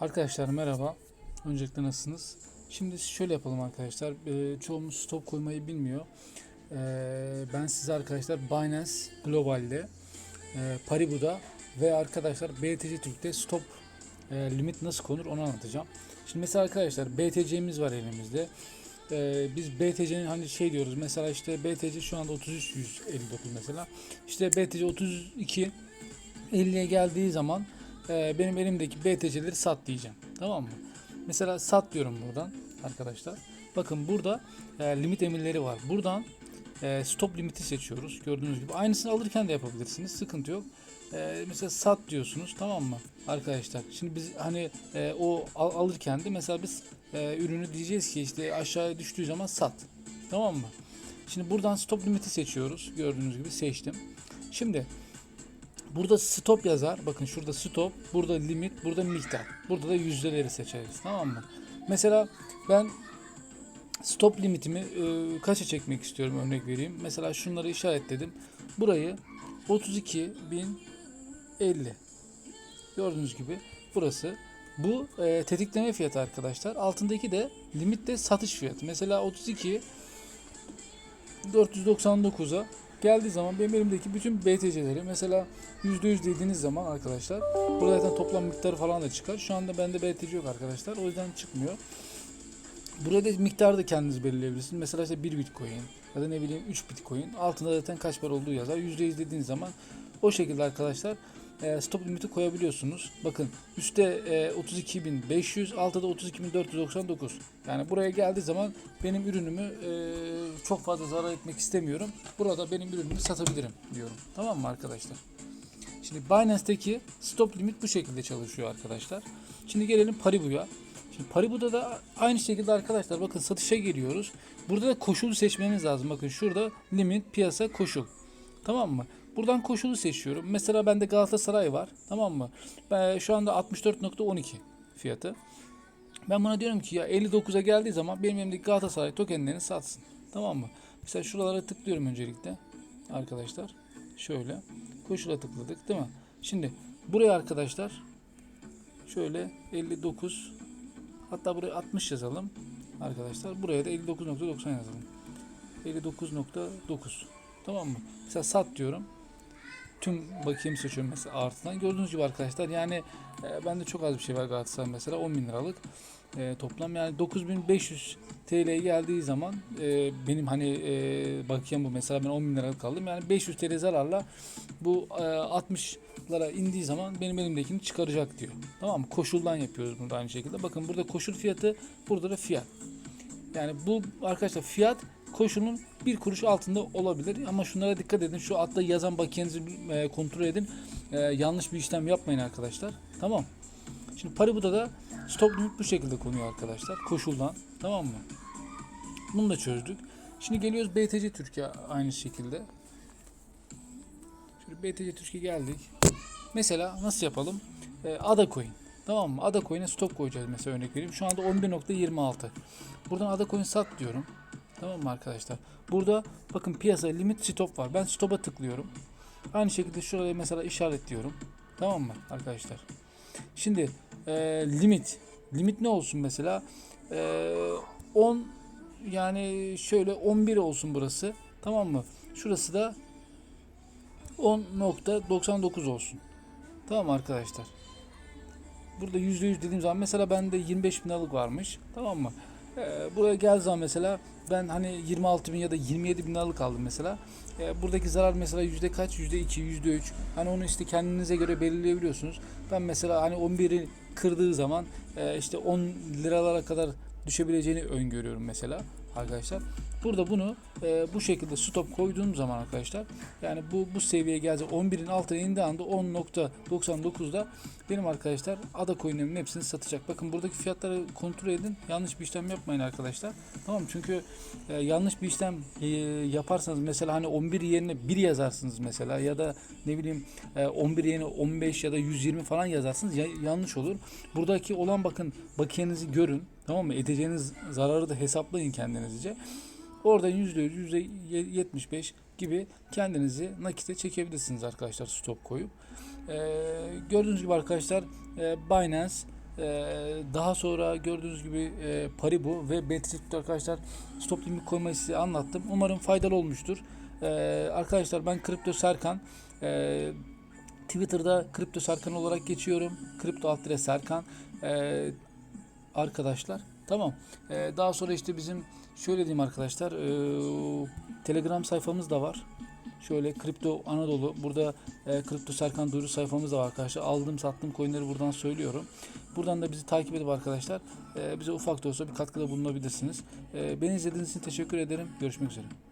Arkadaşlar merhaba. Öncelikle nasılsınız? Şimdi şöyle yapalım arkadaşlar. Ee, çoğumuz stop koymayı bilmiyor. Ee, ben size arkadaşlar Binance Global'de, e, Paribu'da ve arkadaşlar BTC Türk'te stop e, limit nasıl konur onu anlatacağım. Şimdi mesela arkadaşlar BTC'miz var elimizde. Ee, biz BTC'nin hani şey diyoruz mesela işte BTC şu anda 3359 mesela. İşte BTC 32 50'ye geldiği zaman e, benim elimdeki BTC'leri sat diyeceğim. Tamam mı? Mesela sat diyorum buradan arkadaşlar. Bakın burada e, limit emirleri var. Buradan e, stop limiti seçiyoruz. Gördüğünüz gibi. Aynısını alırken de yapabilirsiniz. Sıkıntı yok. E, mesela sat diyorsunuz. Tamam mı? Arkadaşlar. Şimdi biz hani e, o al- alırken de mesela biz e, ürünü diyeceğiz ki işte aşağıya düştüğü zaman sat. Tamam mı? Şimdi buradan stop limiti seçiyoruz. Gördüğünüz gibi seçtim. Şimdi Burada stop yazar. Bakın şurada stop, burada limit, burada miktar. Burada da yüzdeleri seçeriz. Tamam mı? Mesela ben stop limitimi e, kaça çekmek istiyorum örnek vereyim. Mesela şunları işaretledim. Burayı 32.050 Gördüğünüz gibi burası. Bu e, tetikleme fiyatı arkadaşlar. Altındaki de limit de satış fiyatı. Mesela 32 499'a geldiği zaman benim elimdeki bütün BTC'leri mesela %100 dediğiniz zaman arkadaşlar burada zaten toplam miktarı falan da çıkar. Şu anda bende BTC yok arkadaşlar. O yüzden çıkmıyor. Burada miktarı da kendiniz belirleyebilirsiniz. Mesela işte 1 Bitcoin ya da ne bileyim 3 Bitcoin. Altında zaten kaç para olduğu yazar. %100 dediğiniz zaman o şekilde arkadaşlar e, stop limiti koyabiliyorsunuz. Bakın üstte e, 32.500, altta da 32.499. Yani buraya geldiği zaman benim ürünümü e, çok fazla zarar etmek istemiyorum. Burada benim ürünümü satabilirim diyorum. Tamam mı arkadaşlar? Şimdi Binance'deki stop limit bu şekilde çalışıyor arkadaşlar. Şimdi gelelim Paribu'ya. Şimdi Paribu'da da aynı şekilde arkadaşlar bakın satışa geliyoruz. Burada da koşulu seçmeniz lazım. Bakın şurada limit, piyasa, koşul. Tamam mı? Buradan koşulu seçiyorum. Mesela bende Galatasaray var. Tamam mı? Ben şu anda 64.12 fiyatı. Ben buna diyorum ki ya 59'a geldiği zaman benim elimdeki Galatasaray tokenlerini satsın. Tamam mı? Mesela şuralara tıklıyorum öncelikle. Arkadaşlar. Şöyle. Koşula tıkladık değil mi? Şimdi buraya arkadaşlar şöyle 59 hatta buraya 60 yazalım. Arkadaşlar buraya da 59.90 yazalım. 59.9 Tamam mı? Mesela sat diyorum. Tüm bakayım seçiyorum mesela artıdan. Gördüğünüz gibi arkadaşlar yani e, bende çok az bir şey var Galatasaray mesela 10 bin liralık e, toplam yani 9500 TL'ye geldiği zaman e, benim hani e, bakayım bu mesela ben 10 bin liralık aldım yani 500 TL zararla bu e, 60'lara indiği zaman benim elimdekini çıkaracak diyor. Tamam mı? Koşuldan yapıyoruz bunu aynı şekilde. Bakın burada koşul fiyatı burada da fiyat. Yani bu arkadaşlar fiyat koşulun bir kuruş altında olabilir ama şunlara dikkat edin. Şu altta yazan bakiyenizi e, kontrol edin. E, yanlış bir işlem yapmayın arkadaşlar. Tamam. Şimdi Paribu'da da stop limit bu şekilde konuyor arkadaşlar. Koşuldan. Tamam mı? Bunu da çözdük. Şimdi geliyoruz BTC Türkiye aynı şekilde. Şimdi BTC Türkiye geldik. Mesela nasıl yapalım? E, Ada Coin. Tamam mı? Ada Coin'e stop koyacağız mesela örnek vereyim. Şu anda 11.26. Buradan Ada Coin sat diyorum. Tamam mı arkadaşlar? Burada bakın piyasa limit stop var. Ben stop'a tıklıyorum. Aynı şekilde şuraya mesela işaretliyorum. Tamam mı arkadaşlar? Şimdi e, limit. Limit ne olsun mesela? E, 10 yani şöyle 11 olsun burası. Tamam mı? Şurası da 10.99 olsun. Tamam arkadaşlar? Burada %100 dediğim zaman mesela bende 25 bin liralık varmış. Tamam mı? Ee, buraya geldiği zaman mesela ben hani 26 bin ya da 27 bin liralık aldım mesela. Ee, buradaki zarar mesela yüzde kaç? Yüzde 2, yüzde 3. Hani onu işte kendinize göre belirleyebiliyorsunuz. Ben mesela hani 11'i kırdığı zaman e, işte 10 liralara kadar düşebileceğini öngörüyorum mesela arkadaşlar. Burada bunu e, bu şekilde stop koyduğum zaman arkadaşlar yani bu bu seviyeye geldi 11'in altına indiği anda 10.99'da benim arkadaşlar ada coinlerimin hepsini satacak. Bakın buradaki fiyatları kontrol edin. Yanlış bir işlem yapmayın arkadaşlar. Tamam çünkü e, yanlış bir işlem e, yaparsanız mesela hani 11 yerine 1 yazarsınız mesela ya da ne bileyim e, 11 yerine 15 ya da 120 falan yazarsınız ya, yanlış olur. Buradaki olan bakın bakiyenizi görün. Tamam mı? Edeceğiniz zararı da hesaplayın kendinizce. Oradan %100, %75 gibi kendinizi nakite çekebilirsiniz arkadaşlar stop koyup. Ee, gördüğünüz gibi arkadaşlar e, Binance Ee, daha sonra gördüğünüz gibi e, Paribu ve BTC arkadaşlar stop limit koymayı size anlattım. Umarım faydalı olmuştur. Ee, arkadaşlar ben Kripto Serkan. Ee, Twitter'da Kripto Serkan olarak geçiyorum. Kripto alt Serkan. Ee, arkadaşlar. Tamam. Ee, daha sonra işte bizim şöyle diyeyim arkadaşlar. ee, Telegram sayfamız da var. Şöyle Kripto Anadolu. Burada e, Kripto Serkan duyuru sayfamız da var arkadaşlar. Aldığım sattığım coinleri buradan söylüyorum. Buradan da bizi takip edip arkadaşlar e, bize ufak da olsa bir katkıda bulunabilirsiniz. E, beni izlediğiniz için teşekkür ederim. Görüşmek üzere.